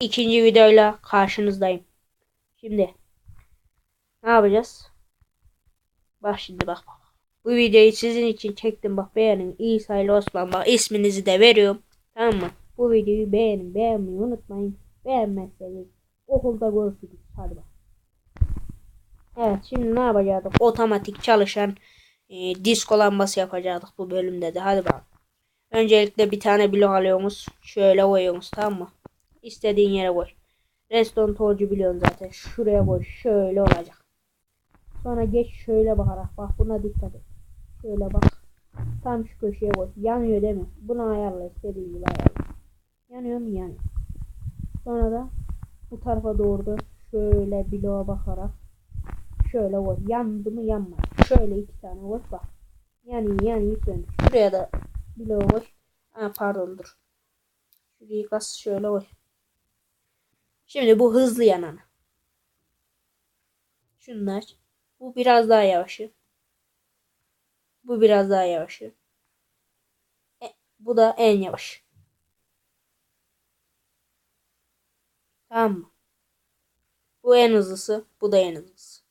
ikinci videoyla karşınızdayım. Şimdi ne yapacağız? Bak şimdi bak. bak. Bu videoyu sizin için çektim bak beğenin. İsa ile Osman bak isminizi de veriyorum. Tamam mı? Bu videoyu beğenin. Beğenmeyi unutmayın. Beğenmezseniz okulda görüşürüz. Hadi bak. Evet şimdi ne yapacaktık? Otomatik çalışan e, disko lambası yapacaktık bu bölümde de. Hadi bakalım. Öncelikle bir tane blok alıyorsunuz. Şöyle koyuyorsunuz tamam mı? İstediğin yere koy. Reston torcu biliyorsun zaten. Şuraya koy. Şöyle olacak. Sonra geç şöyle bakarak. Bak buna dikkat et. Şöyle bak. Tam şu köşeye koy. Yanıyor değil mi? Bunu ayarla. istediğin gibi ayarla. Yanıyor mu? Yanıyor. Sonra da bu tarafa doğru da şöyle bloğa bakarak şöyle koy. Yandı mı yanmadı. Şöyle iki tane koy bak. Yani yani söndür. Şuraya da bloğa koy. Ha, pardon dur. Şurayı kas şöyle koy. Şimdi bu hızlı yananı. Şunlar. Bu biraz daha yavaşı. Bu biraz daha yavaşı. E, bu da en yavaş. Tamam mı? Bu en hızlısı. Bu da en hızlısı.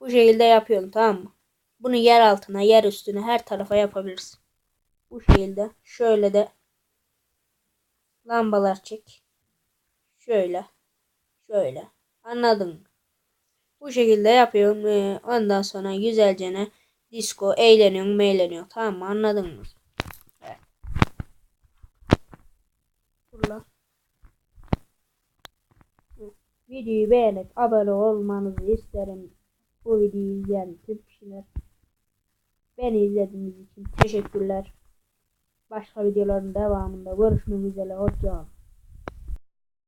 Bu şekilde yapıyorum tamam mı? Bunu yer altına, yer üstüne her tarafa yapabilirsin. Bu şekilde. Şöyle de lambalar çek. Şöyle. Şöyle. Anladın mı? Bu şekilde yapıyorum. Ondan sonra güzelce ne disco eğleniyorum eğleniyor. Tamam mı? Anladın mı? Evet. Hı. Videoyu beğenip abone olmanızı isterim. Bu videoyu izleyen tüm kişiler. Beni izlediğiniz için teşekkürler. Başka videoların devamında görüşmek üzere. Hoşçakalın.